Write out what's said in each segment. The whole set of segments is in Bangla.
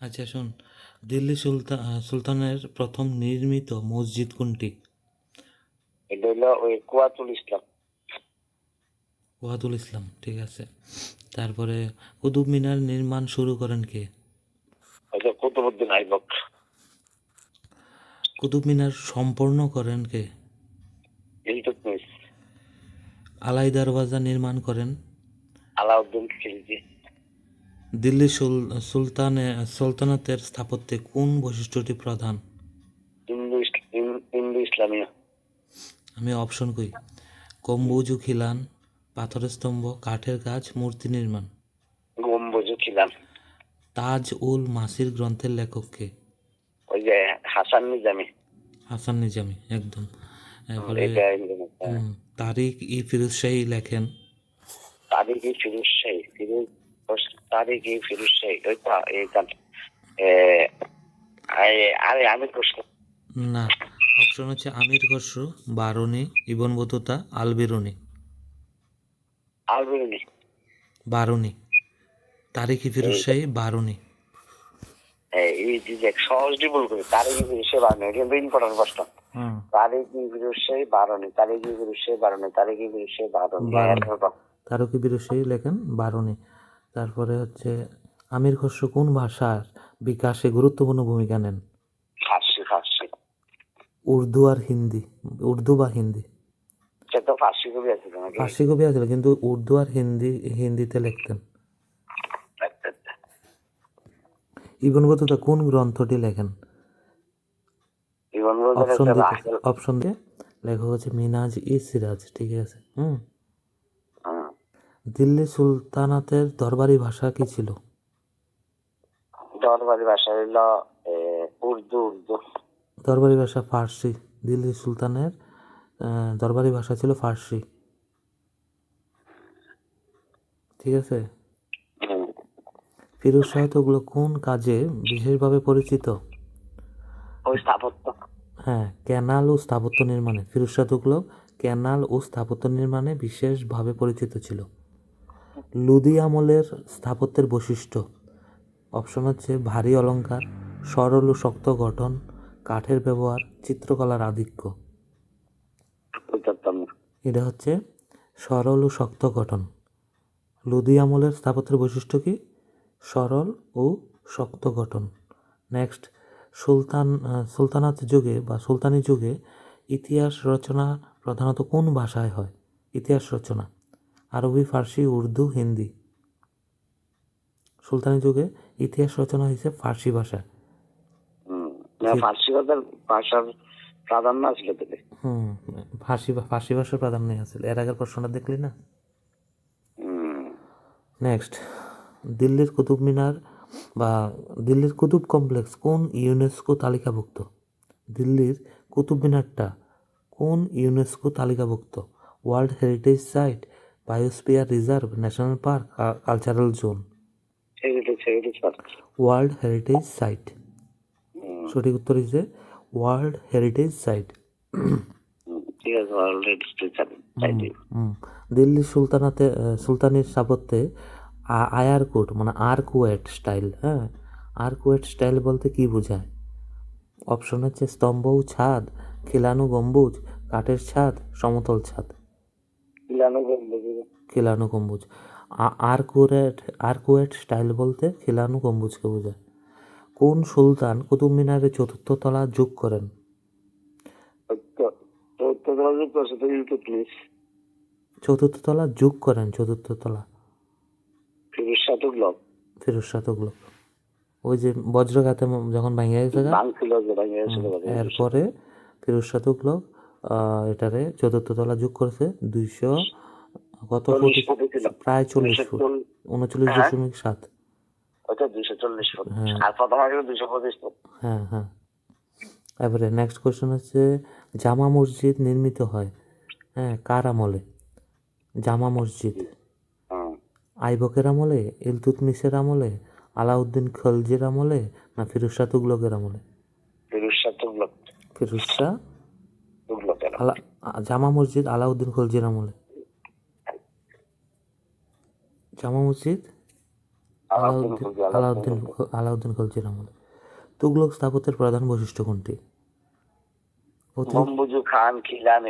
আচ্ছা শোন। দিল্লি সুলতান সুলতানের প্রথম নির্মিত মসজিদ কোনটি? এটা হইল ওই কুয়াতুল ইসলাম। ওয়াদুল ইসলাম ঠিক আছে। তারপরে কুতুব মিনার নির্মাণ শুরু করেন কে? কুতুবুদ্দিন আইবক। কুতুব মিনার সম্পূর্ণ করেন কে? আলাই দরওয়াজা নির্মাণ করেন। আলাউদ্দিন খিলজি। দিল্লি সুলতানে সুলতানাতের স্থাপত্যে কোন বৈশিষ্ট্যটি প্রধান? ইসলামীয়। আমি অপশন কই। গম্বুজ ও খিলান পাথরের স্তম্ভ কাঠের কাজ মূর্তি নির্মাণ। গম্বুজ খিলান। তাজ উল মাসির গ্রন্থের লেখককে ওই যে হাসান নিজামি। হাসান নিজামি একদম। এরপরে তারিক ই ফিরোজ শাহী লেখেন। তারিখি ফিরুজ শাহী। ফিরুজ তারিখি ফিরুজ শাহী ওইটা এই গান আরে- আরে আমি প্রশ্ন না অপশন হচ্ছে Amir Khusrau Barani Ibn Battuta Alberuni Alberuni Barani Tarikh i Firoz Shahi Barani এই দেখ সহজটি ভুল করি তারিখি ফিরুজ শাহী বারণী কিন্তু ইম্পর্টেন্ট প্রশ্ন। তারিখি ফিরুজ শাহী বারণী তারিখি ফিরুজ শাহী বারণী তারিখি ফিরুজ শাহী বারণী বারণী। এরকম। তারক ই ফিরোজ শাহী লেখেন বারুনি তারপরে হচ্ছে আমির খসরু কোন ভাষার বিকাশে গুরুত্বপূর্ণ ভূমিকা নেন? ফার্সি ফার্সি। উর্দু আর হিন্দি। উর্দু বা হিন্দি? ফার্সি কবি আছিল কিন্তু উর্দু আর হিন্দি হিন্দিতে লিখতেন। ইবন বতুতা কোন গ্রন্থটি লেখেন? অপশন দিয়ে লেখক হচ্ছে মিনাজ ই সিরাজ ঠিক আছে? হুম। দিল্লি সুলতানাতের দরবারি ভাষা কি ছিল? দরবারি ভাষা হইল উর্দু উর্দু। দরবারি ভাষা ফার্সি। দিল্লি সুলতানের দরবারি ভাষা ছিল ফার্সি। ঠিক আছে। ফিরোজ শাহ তোগুলো কোন কাজে বিশেষভাবে পরিচিত? ওই স্থাপত্য। হ্যাঁ ক্যানাল ও স্থাপত্য নির্মাণে। ফিরোজ শাহ তুগলক ক্যানাল ও স্থাপত্য নির্মাণে বিশেষভাবে পরিচিত ছিল। লুদি আমলের স্থাপত্যের বৈশিষ্ট্য। অপশন হচ্ছে ভারী অলংকার সরল ও শক্ত গঠন কাঠের ব্যবহার চিত্রকলার আধিক্য। এটা হচ্ছে সরল ও শক্ত গঠন। লুদি আমলের স্থাপত্যের বৈশিষ্ট্য কি? সরল ও শক্ত গঠন। নেক্সট সুলতান সুলতানাত যুগে বা সুলতানি যুগে ইতিহাস রচনা প্রধানত কোন ভাষায় হয়? ইতিহাস রচনা। আরবি ফার্সি উর্দু হিন্দি। সুলতানি যুগে ইতিহাস রচনা হয়েছে ফার্সি। না, ফার্সি ভাষার ভাষার প্রাধান্য আসলে হুম ফার্সি ফার্সি ভাষার প্রাধান্য আছে এর আগের প্রশ্নটা দেখলি না? নেক্সট দিল্লির কুতুব মিনার বা দিল্লির কুতুব কমপ্লেক্স কোন ইউনেস্কো তালিকাভুক্ত? দিল্লির কুতুব মিনারটা কোন ইউনেস্কো তালিকাভুক্ত? World heritage site biosphere reserve national park cultural zone world heritage site সঠিক উত্তর হচ্ছে ওয়ার্ল্ড হেরিটেজ সাইট হুম, ঠিক আছে অলরেডি চাইছি হুম। দিল্লি সুলতানাতে সুলতানির স্থাপত্যে আয়ারকুট মানে আর্কুয়েট স্টাইল হ্যাঁ? আর্কুয়েট স্টাইল বলতে কি বোঝায়? অপশন হচ্ছে স্তম্ভ ছাদ খিলানো গম্বুজ কাঠের ছাদ সমতল ছাদ। গম্বুজ খিলানো গম্বুজ। আর্কুয়েট আর্কুয়েট স্টাইল বলতে খিলানো গম্বুজকে বোঝায়। কোন সুলতান কুতুব মিনারের চতুর্থ তলা যোগ করেন? চতুর্থ তলা যোগ করেন চতুর্থ তলা ফিরোজ শাহ তুগলক ফিরোজ শাহ তুগলক ওই যে বজ্রঘাতে যখন ভেঙে গেছে এরপরে ফিরোজ শাহ তুগলক এটারে চতুর্থ তলা যোগ করেছে দুইশো কত ফুট? প্রায় চল্লিশ ফুট। উনচল্লিশ হ্যাঁ। দশমিক সাত। দুইশো চল্লিশ ফুট। হ্যাঁ। আর প্রথম আগে দুইশো পঁচিশ ফুট। হ্যাঁ হ্যাঁ। এবারে নেক্সট কোয়েশ্চেন হচ্ছে জামা মসজিদ নির্মিত হয় হ্যাঁ কার আমলে? জামা মসজিদ। আইবকের আমলে ইলতুতমিসের আমলে আলাউদ্দিন খলজির আমলে না ফিরোজ শাহ তুগলকের আমলে? ফিরোজ শাহ তুগলক। ফিরোজ শাহ আলা জামা মসজিদ আলাউদ্দিন খলজির আমলে। জামা মসজিদ আলাউদ্দিন আলাউদ্দিন খলজি, আলাউদ্দিন আলাউদ্দিন খলজির আমলে। তুগলক স্থাপত্যের প্রধান বৈশিষ্ট্য কোনটি? খান খিলান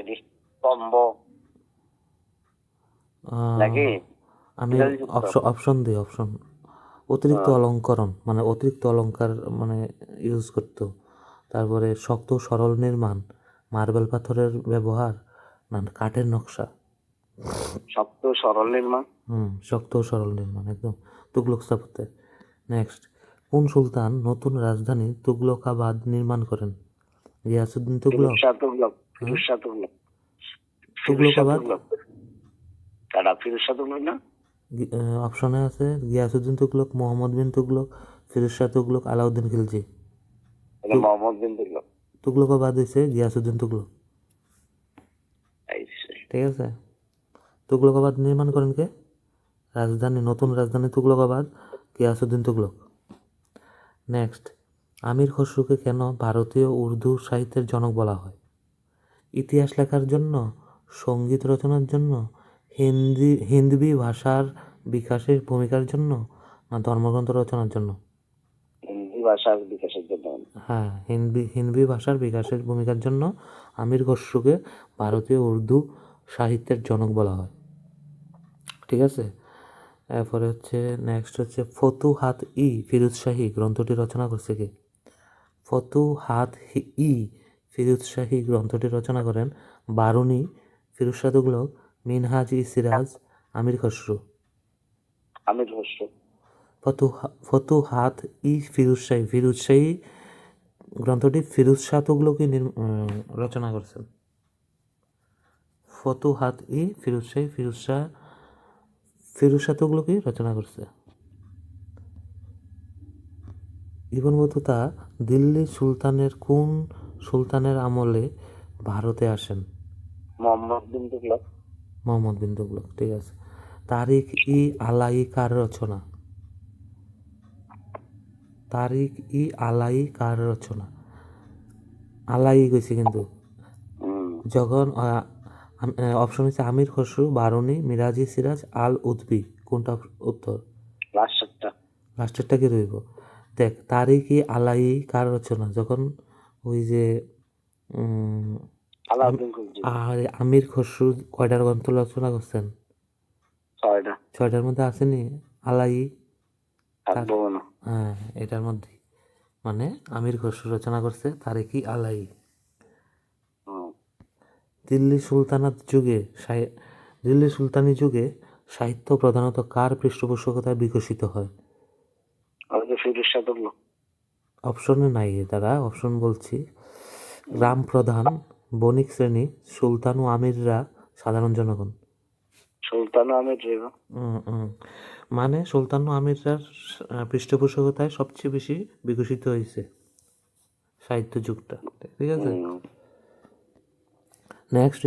নাকি? আমি অপশন দিই অপশন। অতিরিক্ত অলঙ্করণ মানে অতিরিক্ত অলংকার মানে ইউজ করতো। তারপরে শক্ত সরল নির্মাণ মার্বেল পাথরের ব্যবহার না কাঠের নকশা? শক্ত সরল নির্মাণ। হুম শক্ত সরল নির্মাণ একদম তুগলক স্থাপত্যের। নেক্সট কোন সুলতান নতুন রাজধানী তুগলকাবাদ নির্মাণ করেন? গিয়াসুদ্দিন তুগলক। শাহ তুগলক তুগলকাবাদ? অপশনে আছে গিয়াসুদ্দিন তুগলক মোহাম্মদ বিন তুগলক ফিরোজ শাহ তুগলক আলাউদ্দিন খিলজি। মোহাম্মদ বিন তুগলক। তুগলকাবাদ হয়েছে গিয়াসুদ্দিন তুগলক। ঠিক আছে? তুগলকাবাদ নির্মাণ করেন কে? রাজধানী নতুন রাজধানী তুগলকাবাদ গিয়াসুদ্দিন তুগলক। নেক্সট আমির খসরুকে কেন ভারতীয় উর্দু সাহিত্যের জনক বলা হয়? ইতিহাস লেখার জন্য সংগীত রচনার জন্য হিন্দি হিন্দি ভাষার বিকাশের ভূমিকার জন্য না ধর্মগ্রন্থ রচনার জন্য? ভাষার বিকাশের জন্য। হ্যাঁ হিন্দি হিন্দি ভাষার বিকাশের ভূমিকার জন্য আমির খসরুকে ভারতীয় উর্দু সাহিত্যের জনক বলা হয়। ঠিক আছে? এরপরে হচ্ছে নেক্সট হচ্ছে ফতুহাত ই ফিরোজ শাহী গ্রন্থটি রচনা করছে কে? ফতুহাত হি- ই ফিরোজ শাহী গ্রন্থটি রচনা করেন বারুনি ফিরোজ শাহ তুগলক মিনহাজ ই সিরাজ আমির খসরু। আমির খসরু। ফতুহাত ই ফিরোজ শাহী ফিরোজ শাহী গ্রন্থটি ফিরোজ শাহ উম, রচনা করেছেন। ফতুহাত ই ফিরোজ শাহী ফিরোজ শাহ ফিরোজ শাহ তুগলকই রচনা করছে। ইবন বতুতা দিল্লি সুলতানের কোন সুলতানের আমলে ভারতে আসেন? মোহাম্মদ বিন তুগলক। মোহাম্মদ বিন তুগলক ঠিক আছে। তারিখ ই আলাই কার রচনা। তারিখ ই আলাই কার রচনা? আলাই গেছে কিন্তু। যখন অপশন হচ্ছে আমির খসরু বারুনি মিরাজি সিরাজ আল উদ্বি। কোনটা উত্তর লাস্টটা লাস্টেরটা কি রইব দেখ তারিখ ই আলাই কার রচনা যখন ওই যে আর আমির খসরু কয়টার গ্রন্থ রচনা করছেন ছয়টা। ছয়টার মধ্যে আসেনি আলাই থাকব না হ্যাঁ এটার মধ্যে মানে আমির খসরু রচনা করছে তারিকি আলাই। দিল্লি সুলতানাত যুগে দিল্লি সুলতানি যুগে সাহিত্য প্রধানত কার পৃষ্ঠপোষকতায় বিকশিত হয়? অপশনে নাই তারা অপশন বলছি। গ্রাম প্রধান বণিক শ্রেণি সুলতান ও আমিররা সাধারণ জনগণ। সুলতান উম। মানে সুলতান ও আমিররার পৃষ্ঠপোষকতায় সবচেয়ে বেশি বিকশিত হয়েছে সাহিত্য যুগটা ঠিক আছে? নেক্সট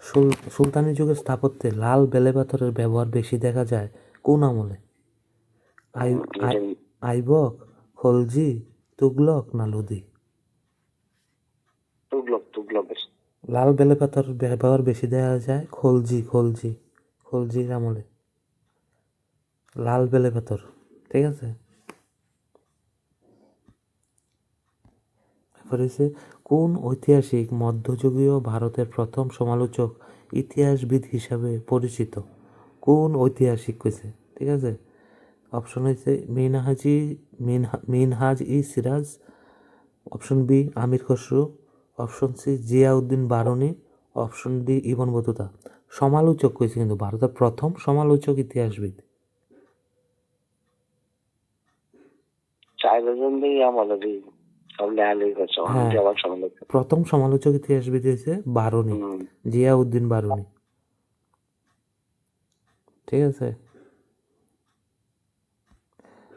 সুল- সুলতানি যুগের স্থাপত্যে লাল বেলে পাথরের ব্যবহার বেশি দেখা যায় কোন আমলে? আই আই- আইবক খলজি তুগলক না লোদি? তুগলক তুগলক লাল বেলে পাথর ব্যবহার বেশি দেখা যায় খলজি খলজি খলজির আমলে। লাল বেলে পাথর ঠিক আছে? কোন ঐতিহাসিক মধ্যযুগীয় ভারতের প্রথম সমালোচক ইতিহাসবিদ হিসাবে পরিচিত? কোন ঐতিহাসিক কইছে ঠিক আছে? অপশন হয়েছে মিনহাজি, মিনহা, Minhaj i Siraj, option B Amir Khusro, option C Ziauddin Barani, option D Ibn Battuta. সমালোচক কইছে কিন্তু ভারতের প্রথম সমালোচক ইতিহাসবিদ চারজন দিয়ে আমাদের এই সব লেখালেখি করছে হ্যাঁ। অনেকে সমালোচনা প্রথম সমালোচক ইতিহাসবিদ হয়েছে বারুনি। জিয়াউদ্দিন বারুনি ঠিক আছে?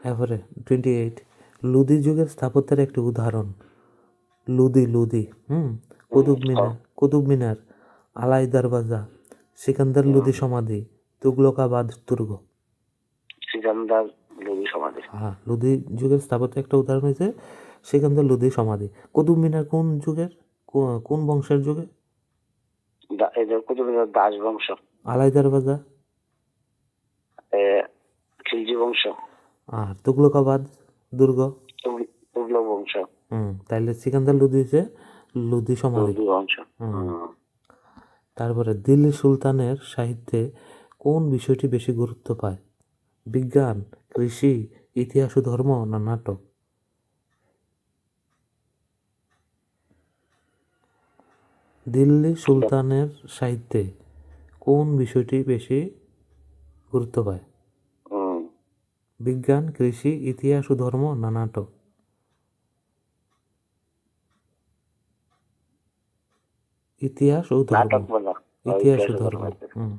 এরপরে টোয়েন্টি এইট লুদি যুগের স্থাপত্যের একটি উদাহরণ। লুদি লুদি হুম? কুতুব মিনার কুতুব মিনার আলাই দরওয়াজা সিকান্দার লুদি সমাধি তুগলকাবাদ দুর্গ সিকান্দার লোধি সমাধি। হ্যাঁ লুদি যুগের স্থাপত্যের একটা উদাহরণ হয়েছে। সিকান্দার লুদি সমাধি। কুতুব মিনার কোন যুগের? কোন বংশের যুগে? এদের কুতুব মিনার দাস বংশ। আলাই খিলজি বংশ। আর তুগলকাবাদ দুর্গ? তুগলক বংশ। হুম তাইলে সিকান্দার লোদি হচ্ছে লোদি সমাধি। বংশ হুম। হুম। তারপরে দিল্লি সুলতানের সাহিত্যে কোন বিষয়টি বেশি গুরুত্ব পায়? বিজ্ঞান কৃষি ইতিহাস ও ধর্ম না নাটক? দিল্লি সুলতানের সাহিত্যে কোন বিষয়টি বেশি গুরুত্ব পায়? বিজ্ঞান কৃষি ইতিহাস ও ধর্ম না নাটক? ইতিহাস ও ধর্ম। ইতিহাস ও ধর্ম।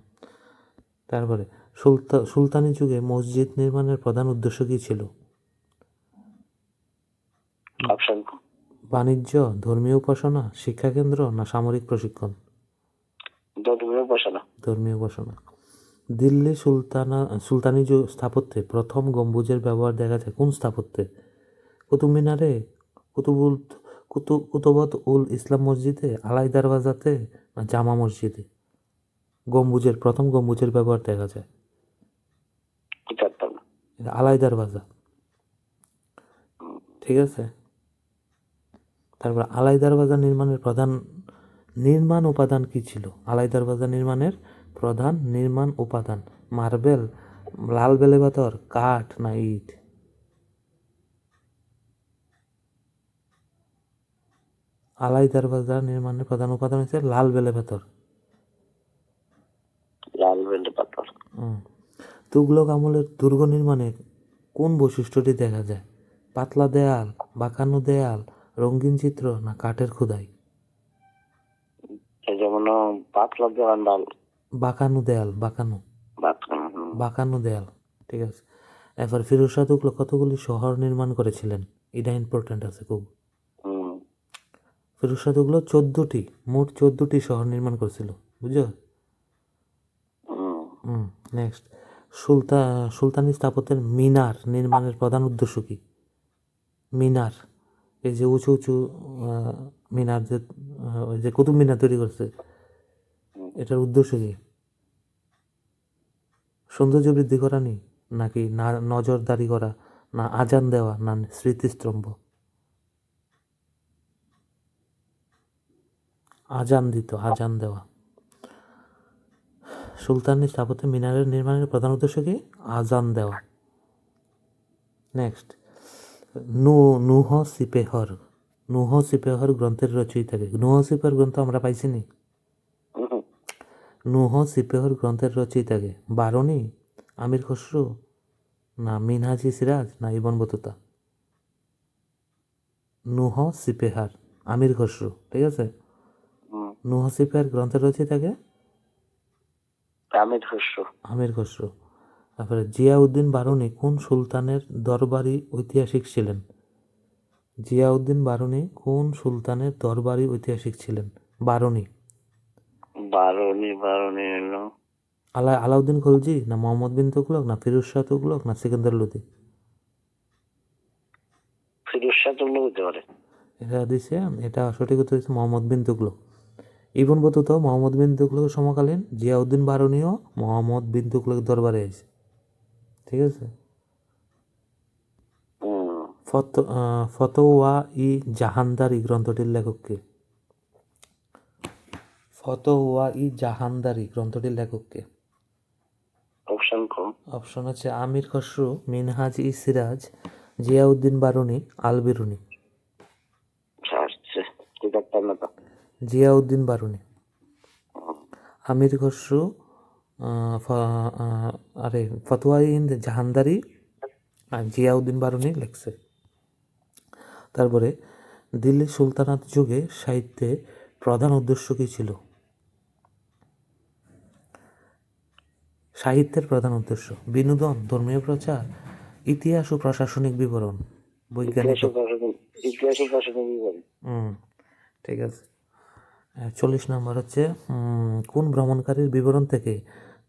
তারপরে সুলতা সুলতানি যুগে মসজিদ নির্মাণের প্রধান উদ্দেশ্য কী ছিল? অপশন। বাণিজ্য ধর্মীয় উপাসনা শিক্ষাকেন্দ্র না সামরিক প্রশিক্ষণ? ধর্মীয় উপাসনা। ধর্মীয় উপাসনা। দিল্লি সুলতানা সুলতানি যুগ স্থাপত্যে প্রথম গম্বুজের ব্যবহার দেখা যায় কোন স্থাপত্যে? কুতুব মিনারে কুতুবুল কুতু কুতুবত উল ইসলাম মসজিদে আলাই দরওয়াজাতে না জামা মসজিদে? গম্বুজের প্রথম গম্বুজের ব্যবহার দেখা যায়। কি জানতাম না আলাই দরওয়াজা ঠিক আছে? তারপর আলাই দরওয়াজা নির্মাণের প্রধান নির্মাণ উপাদান কি ছিল? আলাই দরওয়াজা নির্মাণের প্রধান নির্মাণ উপাদান মার্বেল লাল বেলে পাথর কাঠ না ইট? আলাই দরওয়াজা নির্মাণের প্রধান উপাদান হচ্ছে লাল বেলে পাথর। লাল বেলে পাথর। হুম। তুগলক আমলের দুর্গ নির্মাণে কোন বৈশিষ্ট্যটি দেখা যায়? পাতলা দেয়াল বাঁকানো দেয়াল রঙিন চিত্র না কাঠের খোদাই? যেমন পাতলা দেওয়ান বাঁকানো দেয়াল বাঁকানো। বাঁকানো দেয়াল ঠিক আছে। এরপর ফিরোজ শাহ কতগুলি শহর নির্মাণ করেছিলেন? এটা ইম্পর্ট্যান্ট আছে খুব। ফিরোজ শাহ চোদ্দোটি মোট চোদ্দটি শহর নির্মাণ করেছিল বুঝছ। হুম। নেক্সট সুলতা, সুলতানি স্থাপত্যের মিনার নির্মাণের প্রধান উদ্দেশ্য কি? মিনার, এই যে উঁচু উঁচু মিনার যে ওই যে কুতুব মিনার তৈরি করছে, এটার উদ্দেশ্য কি? সৌন্দর্য বৃদ্ধি করা নি নাকি না, নজরদারি করা, না আজান দেওয়া, না স্মৃতিস্তম্ভ? আজান দিত, আজান দেওয়া। সুলতানি স্থাপত্য মিনারের নির্মাণের প্রধান উদ্দেশ্য কি? আজান দেওয়া। নেক্সট নু নুহ সিপেহর নুহ সিপেহর গ্রন্থের রচয়িতাকে নুহ সিপেহর গ্রন্থ আমরা পাইছি নি? নুহ সিপেহর গ্রন্থের রচয়িতাকে বারণী আমির খসরু না মিনহাজি সিরাজ না ইবন বতুতা? নুহ সিপেহার আমির খসরু ঠিক আছে? নুহ সিপেহার গ্রন্থের রচয়িতাকে আমির খসরু। আমির খসরু। তারপরে জিয়াউদ্দিন বারুনি কোন সুলতানের দরবারি ঐতিহাসিক ছিলেন? জিয়াউদ্দিন বারুনি কোন সুলতানের দরবারি ঐতিহাসিক ছিলেন? বারুনি বারোনি বারোনি আলা আলাউদ্দিন খলজি না মোহাম্মদ বিন তুগলক না ফিরোজ শাহ তুগলক না সিকান্দার লোদি ফিরোজ শাহ তুগলক হতে পারে। এটা দিছে এটা সঠিক উত্তর হচ্ছে মোহাম্মদ বিন তুগলক। ইবন বতুত মোহাম্মদ বিন তুগলকের সমকালীন জিয়াউদ্দিন বারুনিও মোহাম্মদ বিন তুগলকের দরবারে আছে ঠিক আছে? ফতোয়া ই জাহানদারি গ্রন্থটির লেখককে। ফতোয়া ই জাহানদারি গ্রন্থটির লেখককে। অপশন অপশন আছে আমির খসরু মিনহাজ ই সিরাজ জিয়াউদ্দিন বারুনি আল বিরুনি আসছে কি জানতাম না তো জিয়াউদ্দিন বারুনি। আমির খসরু আরে ফতোয়া ই জাহানদারি আর জিয়াউদ্দিন বারুনি লেখছে। তারপরে দিল্লি সুলতানাত যুগে সাহিত্যে প্রধান উদ্দেশ্য কী ছিল? সাহিত্যের প্রধান উদ্দেশ্য বিনোদন ধর্মীয় প্রচার ইতিহাস ও প্রশাসনিক বিবরণ বৈজ্ঞানিক ইতিহাস হুম ঠিক আছে। চল্লিশ নম্বর হচ্ছে কোন ভ্রমণকারীর বিবরণ থেকে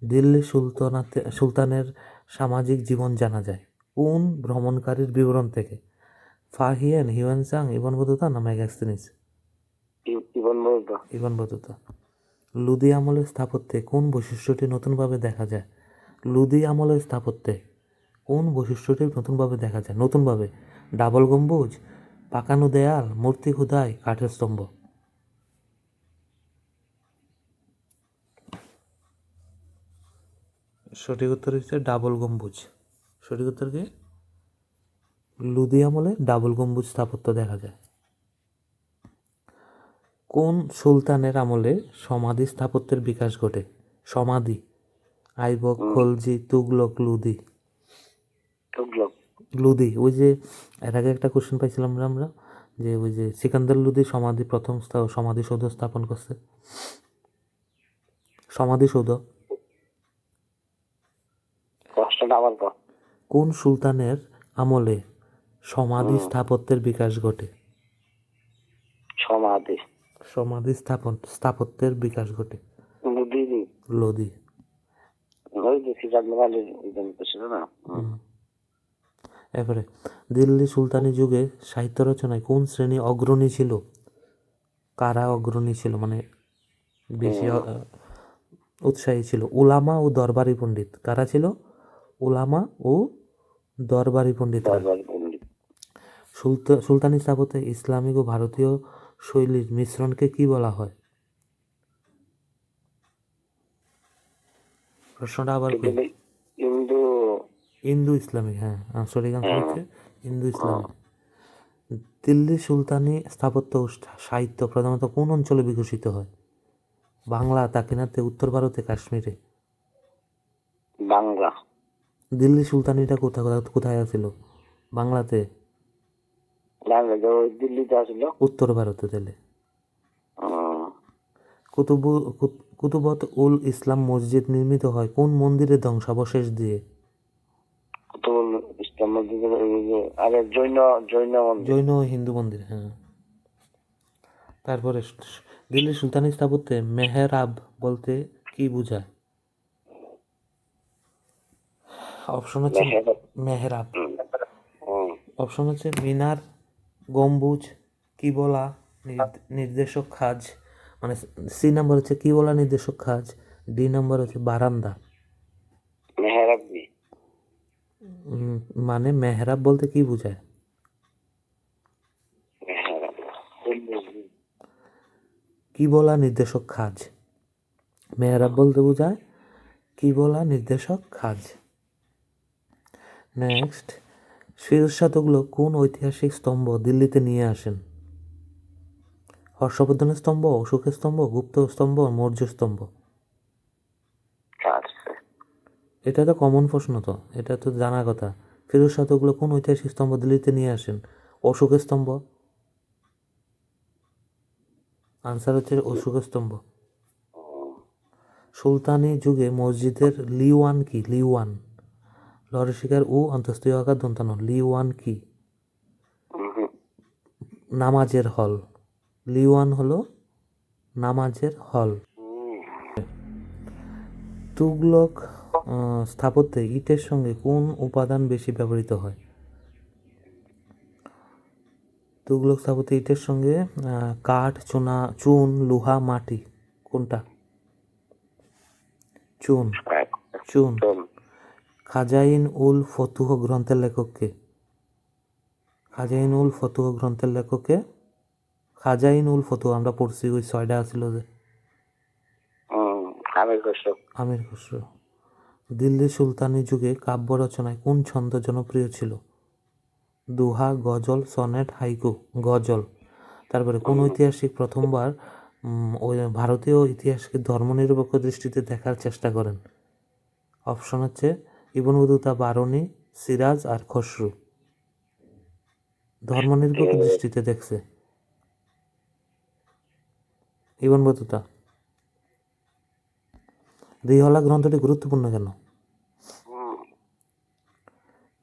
দিল্লি সুলতানাতে সুলতানের সামাজিক জীবন জানা যায়? কোন ভ্রমণকারীর বিবরণ থেকে? Fahien Hiuen Tsang Ibn Battuta না ম্যাগাস্তিনিস ইবন বতুতা। লুদি আমলের স্থাপত্যে কোন বৈশিষ্ট্যটি নতুনভাবে দেখা যায়? লুদি আমলের স্থাপত্যে কোন বৈশিষ্ট্যটি নতুনভাবে দেখা যায়? নতুনভাবে ডাবল গম্বুজ পাকানো দেয়াল মূর্তি খোদাই কাঠের স্তম্ভ। সঠিক উত্তর হচ্ছে ডাবল গম্বুজ। সঠিক উত্তর কি? লুদি আমলে ডাবল গম্বুজ স্থাপত্য দেখা যায়। কোন সুলতানের আমলে সমাধি স্থাপত্যের বিকাশ ঘটে? সমাধি। আইবক খলজি তুগলক লুদি তুগলক। লুদি ওই যে এর আগে একটা কোশ্চেন পাইছিলাম আমরা? যে ওই যে সিকান্দার লুদি সমাধি প্রথম সমাধিসৌধ স্থাপন করছে। সমাধিসৌধ প্রশ্নটা আবার কর কোন সুলতানের আমলে সমাধি স্থাপত্যের বিকাশ ঘটে? সমাধি। সমাধি স্থাপন স্থাপত্যের বিকাশ ঘটে। লোদি ওই যে সিরাজ মোবাইলের ছিল না? এরপরে দিল্লি সুলতানি যুগে সাহিত্য রচনায় কোন শ্রেণি অগ্রণী ছিল? কারা অগ্রণী ছিল? মানে বেশি উৎসাহী ছিল? উলামা ও দরবারি পণ্ডিত কারা ছিল? উলামা ও দরবারি পণ্ডিত। সুলতানি স্থাপত্যে ইসলামিক ও ভারতীয় শৈলীর মিশ্রণকে কি বলা হয়? প্রশ্নটা আবার হিন্দু হিন্দু ইসলামিক হ্যাঁ সঠিক আনসার হচ্ছে হিন্দু ইসলামিক। দিল্লি সুলতানি স্থাপত্য ও সাহিত্য প্রধানত কোন অঞ্চলে বিকশিত হয়? বাংলা দাক্ষিণাত্যে উত্তর ভারতে কাশ্মীরে? বাংলা। দিল্লি সুলতানিটা কোথায় কোথায়- কোথায় আছিল বাংলাতে? বাংলা দিল্লিতে আসলো। উত্তর ভারতে তাহলে। কুতুবু কুত- কুতুবত উল ইসলাম মসজিদ নির্মিত হয় কোন মন্দিরের ধ্বংসাবশেষ দিয়ে? কুতুবুল ইসলাম মসজিদের আরে জৈন জৈন জৈন হিন্দু মন্দির হ্যাঁ। তারপরে দিল্লি সুলতানি স্থাপত্যে মেহরাব বলতে কি বোঝায়? অপশন হচ্ছে মেহেরাব। অপশন হচ্ছে মিনার গম্বুজ কি বলা নির্দেশক খাজ মানে সি নাম্বার হচ্ছে কি বলা নির্দেশক খাজ ডি নাম্বার হচ্ছে বারান্দা। মানে মেহরাব বলতে কি বোঝায়? কি বলা নির্দেশক খাজ। মেহরাব বলতে বোঝায় কি বলা নির্দেশক খাজ। নেক্সট তুগলক কোন ঐতিহাসিক স্তম্ভ দিল্লিতে নিয়ে আসেন? হর্ষবর্ধনের স্তম্ভ অশোকের স্তম্ভ গুপ্ত স্তম্ভ মৌর্য স্তম্ভ। আচ্ছা। এটা তো কমন প্রশ্ন তো এটা তো জানা কথা। ফিরোজ শাহ কোন ঐতিহাসিক স্তম্ভ দিল্লিতে নিয়ে আসেন? অশোকের স্তম্ভ? আনসার হচ্ছে অশোকের স্তম্ভ। সুলতানি যুগে মসজিদের লিওয়ান কি? লিওয়ান। লরশিকার ও অন্তস্থীয় আকার দন্তানো লিওয়ান কি? নামাজের হল। লিওয়ান হলো নামাজের হল। তুগলক স্থাপত্যে ইটের সঙ্গে কোন উপাদান বেশি ব্যবহৃত হয়? তুগলক স্থাপত্যে ইটের সঙ্গে কাঠ চুনা চুন লোহা মাটি কোনটা? চুন। চুন। খাজাইন উল ফতুহ গ্রন্থের লেখককে। খাজাইন উল ফতুহ গ্রন্থের লেখককে? খাজাইন উল ফতুহ আমরা পড়ছি ওই ছয়টা আছিল যে। আমির খসরু। দিল্লি সুলতানি যুগে কাব্য রচনায় কোন ছন্দ জনপ্রিয় ছিল? Doha ghazal sonnet haiku ghazal. তারপরে কোন ঐতিহাসিক প্রথমবার ওই ভারতীয় ইতিহাসকে ধর্মনিরপেক্ষ দৃষ্টিতে দেখার চেষ্টা করেন? অপশন হচ্ছে ইবন বতুতা বারণী সিরাজ আর খসরু। ধর্মনিরপেক্ষ দৃষ্টিতে দেখছে। ইবন বতুতা দ্বিহলা গ্রন্থটি গুরুত্বপূর্ণ কেন?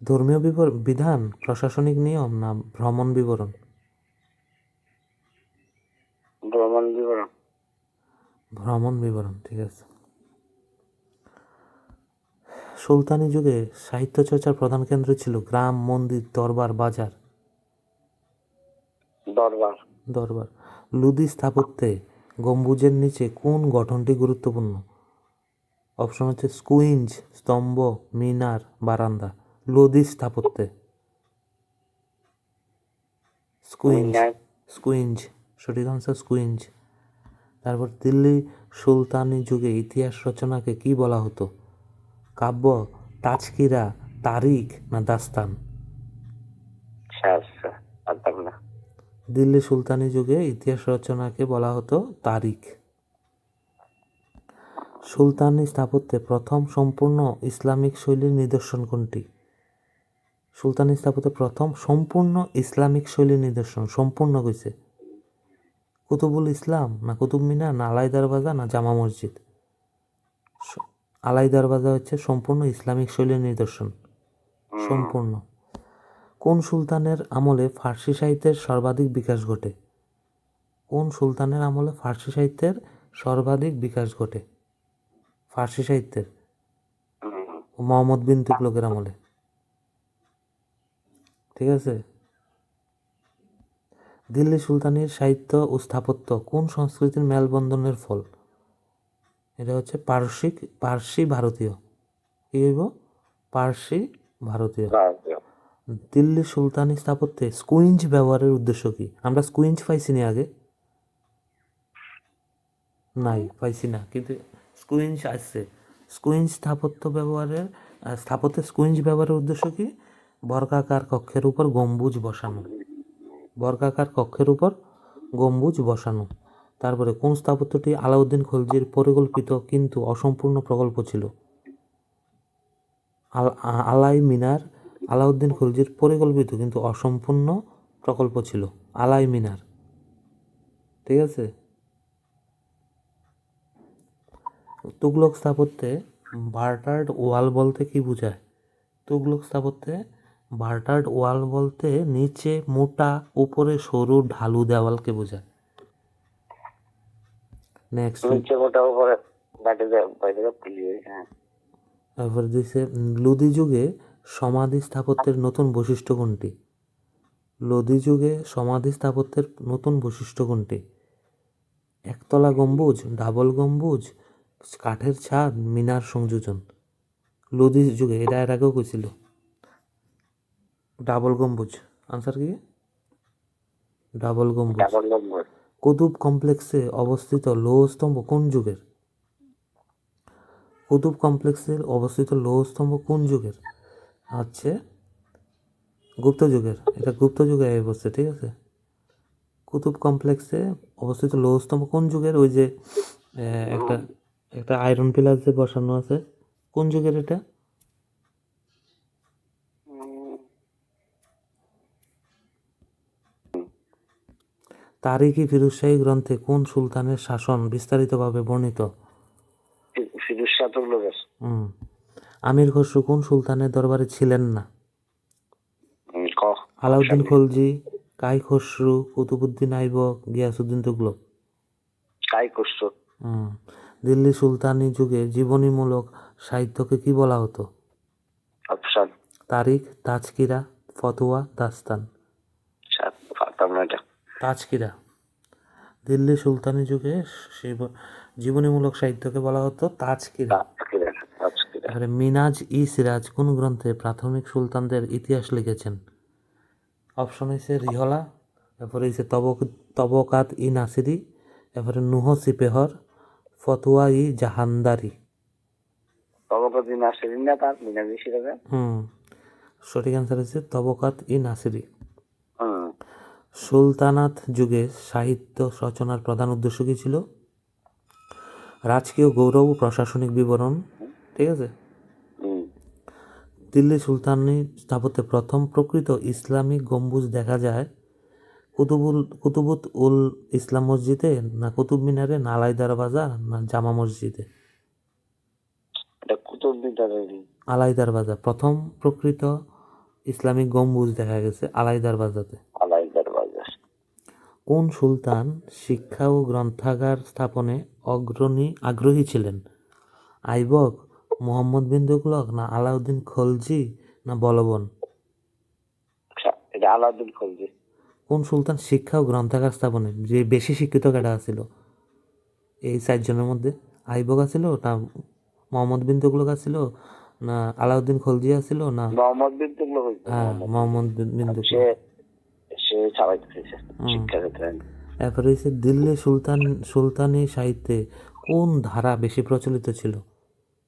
ধর্মীয় বিধান প্রশাসনিক নিয়ম না ভ্রমণ বিবরণ? ভ্রমণ বিবরণ। ভ্রমণ বিবরণ ঠিক আছে। সুলতানি যুগে সাহিত্য চর্চার প্রধান কেন্দ্র ছিল গ্রাম মন্দির দরবার বাজার। দরবার। দরবার। লুদি স্থাপত্যে গম্বুজের নিচে কোন গঠনটি গুরুত্বপূর্ণ? অপশন হচ্ছে স্কুইঞ্জ স্তম্ভ মিনার বারান্দা। লোদি স্থাপত্যে। স্কুইঞ্জ। স্কুইঞ্জ। সঠিক আনসার স্কুইঞ্জ। তারপর দিল্লি সুলতানি যুগে ইতিহাস রচনাকে কি বলা হতো? কাব্য তাজকিরা তারিখ না দাস্তান? আচ্ছা দিল্লি সুলতানি যুগে ইতিহাস রচনাকে বলা হতো তারিখ। সুলতানি স্থাপত্যে প্রথম সম্পূর্ণ ইসলামিক শৈলীর নিদর্শন কোনটি? সুলতানি স্থাপত্যে প্রথম সম্পূর্ণ ইসলামিক শৈলীর নিদর্শন সম্পূর্ণ কইছে। কুতুবুল ইসলাম না কুতুব মিনার না আলাই দরবাজা না জামা মসজিদ? আলাই দরবাজা হচ্ছে সম্পূর্ণ ইসলামিক শৈলীর নিদর্শন। সম্পূর্ণ। কোন সুলতানের আমলে ফার্সি সাহিত্যের সর্বাধিক বিকাশ ঘটে? কোন সুলতানের আমলে ফার্সি সাহিত্যের সর্বাধিক বিকাশ ঘটে? ফার্সি সাহিত্যের। হুম, মোহাম্মদ বিন তুগলকের আমলে। ঠিক আছে? দিল্লি সুলতানির সাহিত্য ও স্থাপত্য কোন সংস্কৃতির মেলবন্ধনের ফল? এটা হচ্ছে পার্শ্বিক পার্সি ভারতীয়। কি হইব? পার্সি ভারতীয়। ভারতীয়। দিল্লি সুলতানি স্থাপত্যে স্কুইঞ্জ ব্যবহারের উদ্দেশ্য কি? আমরা স্কুইঞ্জ পাইছি না আগে। নাই পাইছি না কিন্তু স্কুইঞ্জ আসছে। স্কুইঞ্জ স্থাপত্য ব্যবহারের স্থাপত্যে স্কুইঞ্জ ব্যবহারের উদ্দেশ্য কি? বর্গাকার কক্ষের উপর গম্বুজ বসানো। বর্গাকার কক্ষের উপর গম্বুজ বসানো। তারপরে কোন স্থাপত্যটি আলাউদ্দিন খলজির পরিকল্পিত কিন্তু অসম্পূর্ণ প্রকল্প ছিল? আল- আলাই মিনার আলাউদ্দিন খলজির পরিকল্পিত কিন্তু অসম্পূর্ণ প্রকল্প ছিল। আলাই মিনার। ঠিক আছে? তুগলক স্থাপত্যে বার্টার্ড ওয়াল বলতে কি বোঝায়? তুগলক স্থাপত্যে বার্টার্ড ওয়াল বলতে নিচে মোটা, উপরে সরু ঢালু দেওয়ালকে বোঝায়। নেক্সট নিচে মোটা উপরে বাড়ি বাইরে পুলি হ্যাঁ। তারপর দিছে লোদি যুগে সমাধি স্থাপত্যের নতুন বৈশিষ্ট্য কোনটি? লোদি যুগে সমাধি স্থাপত্যের নতুন বৈশিষ্ট্য কোনটি? একতলা গম্বুজ ডাবল গম্বুজ কাঠের ছাদ মিনার সংযোজন। লোদি যুগে এটা এর আগেও কইছিল। ডাবল গম্বুজ। আনসার কি? ডাবল গম্বুজ। ডাবল নম্বর কুতুব কমপ্লেক্সে অবস্থিত লৌহস্তম্ভ কোন যুগের? কুতুব কমপ্লেক্সে অবস্থিত লৌহস্তম্ভ কোন যুগের? হচ্ছে গুপ্ত যুগের। এটা গুপ্ত যুগে বসছে, ঠিক আছে? কুতুব কমপ্লেক্সে অবস্থিত লৌহস্তম্ভ কোন যুগের? ওই যে একটা একটা আয়রন পিলার যে বসানো আছে, কোন যুগের এটা? তারিখি ফিরুজশাহী গ্রন্থে কোন সুলতানের শাসন বিস্তারিতভাবে বর্ণিত? আমির খসরু কোন সুলতানের দরবারে ছিলেন না? আলাউদ্দিন খলজি কাই খসরু কুতুবুদ্দিন আইবক গিয়াসুদ্দিন তুগলক। কাই হুম। দিল্লি সুলতানি যুগে জীবনীমূলক সাহিত্যকে কি বলা হতো? তারিখ তাজকিরা ফতোয়া দাস্তান সাত পারতাম না এটা তাজকিরা। দিল্লি সুলতানি যুগে জীবনীমূলক সাহিত্যকে বলা হতো তাজকিরা। তারপরে মিনাজ ই সিরাজ কোন গ্রন্থে প্রাথমিক সুলতানদের ইতিহাস লিখেছেন? অপশন হয়েছে রিহলা তারপরে হয়েছে তবক তবকাত ই নাসিরি তারপরে নুহ সিপেহর ফতুয়া ই জাহানদারি। তবকদিন আসেন না তার মিনা বেশি দেবে হুম সঠিক অ্যান্সার হচ্ছে তবকাত ই নাসিরি। সুলতানাত যুগে সাহিত্য রচনার প্রধান উদ্দেশ্য কী ছিল? রাজকীয় গৌরব ও প্রশাসনিক বিবরণ ঠিক আছে? দিল্লি সুলতানি স্থাপত্যে প্রথম প্রকৃত ইসলামিক গম্বুজ দেখা যায় কুতুবুল কুতুবুত উল ইসলাম মসজিদে না কুতুব মিনারে না আলাই দরবাজা না জামা মসজিদে? আলাইদার দরবাজা প্রথম প্রকৃত ইসলামিক গম্বুজ দেখা গেছে আলাই দরবাজাতে আলাই দরবাজা কোন সুলতান শিক্ষা ও গ্রন্থাগার স্থাপনে অগ্রণী আগ্রহী ছিলেন? আইবক মোহাম্মদ বিন তুগলক না আলাউদ্দিন খলজি না বলবন? আচ্ছা, আলাউদ্দিন খলজি। কোন সুলতান শিক্ষা ও গ্রন্থাগার স্থাপনে যে বেশি শিক্ষিত কেটা ছিল এই চারজনের মধ্যে আইবক আছিল না মোহাম্মদ বিন তুগলক আছিল না আলাউদ্দিন খলজি ছিল না? মোহাম্মদ বিন তুগলক হ্যাঁ মোহাম্মদ বিন তুগলক। চালাইতেছে হুম। শিক্ষা ক্ষেত্রে এরপরে হচ্ছে দিল্লি সুলতান সুলতানি সাহিত্যে কোন ধারা বেশি প্রচলিত ছিল?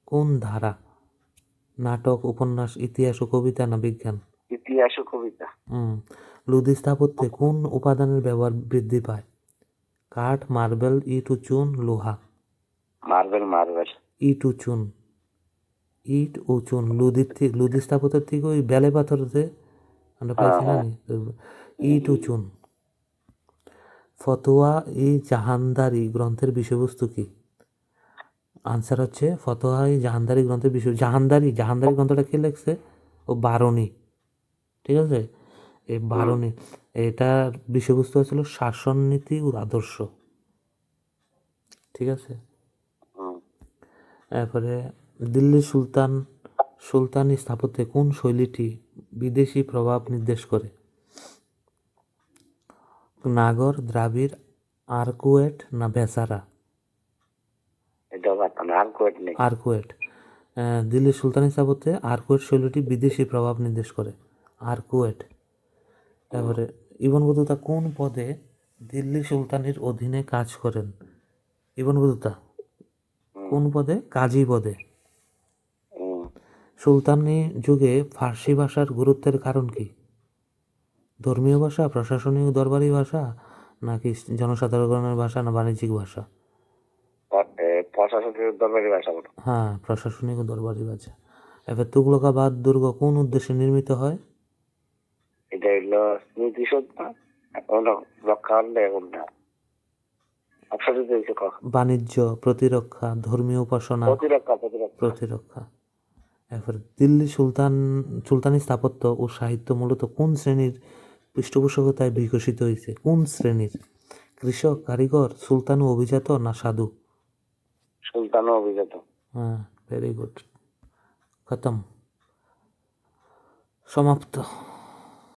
কোন ধারা? নাটক উপন্যাস ইতিহাস ও কবিতা না বিজ্ঞান? ইতিহাস ও কবিতা। হুম। লুদি স্থাপত্যে কোন উপাদানের ব্যবহার বৃদ্ধি পায়? কাঠ মার্বেল ইট ও চুন লোহা? Marble marble. ইট ও চুন ইট ও চুন লুদির লুদি স্থাপত্যের থেকে ওই বেলে পাথর যে আমরা পাইছি না? নি? তো ইট চুন। ফতোয়া ই জাহানদারি গ্রন্থের বিষয়বস্তু কি? আনসার হচ্ছে ফতোয়া ই জাহানদারি গ্রন্থের বিষয় জাহানদারি জাহানদারি গ্রন্থটা কে লেখছে? ও বারণী। ঠিক আছে? এই বারণী এটার বিষয়বস্তু ছিল শাসন নীতি ও আদর্শ। ঠিক আছে? হুম। এরপরে দিল্লি সুলতান সুলতানি স্থাপত্যে কোন শৈলীটি বিদেশি প্রভাব নির্দেশ করে? নাগর দ্রাবিড় আরকুয়েট না নেই। আরকুয়েট। আহ, দিল্লি সুলতানি স্থাপত্যে আরকুয়েট শৈলীটি বিদেশি প্রভাব নির্দেশ করে। আরকুয়েট। তারপরে ইবন বতুতা কোন পদে দিল্লি সুলতানির অধীনে কাজ করেন? ইবন বতুতা কোন পদে? কাজী পদে। সুলতানি যুগে ফার্সি ভাষার গুরুত্বের কারণ কি? ধর্মীয় ভাষা প্রশাসনিক দরবারি ভাষা নাকি জনসাধারণের ভাষা না বাণিজ্যিক ভাষা? প- এ, প্রশাসনের দরবারি ভাষা হ্যাঁ প্রশাসনিক দরবারি ভাষা। এবার তুগলকাবাদ দুর্গ কোন উদ্দেশ্যে নির্মিত হয়? এটা হলে বাণিজ্য প্রতিরক্ষা ধর্মীয় উপাসনা প্রতিরক্ষা এরপর দিল্লি সুলতান সুলতানি স্থাপত্য ও সাহিত্য মূলত কোন শ্রেণির পৃষ্ঠপোষকতায় বিকশিত হয়েছে কোন শ্রেণির? কৃষক কারিগর সুলতান ও অভিজাত না সাধু? সুলতান অভিজাত। হ্যাঁ ভেরি গুড খতম। সমাপ্ত।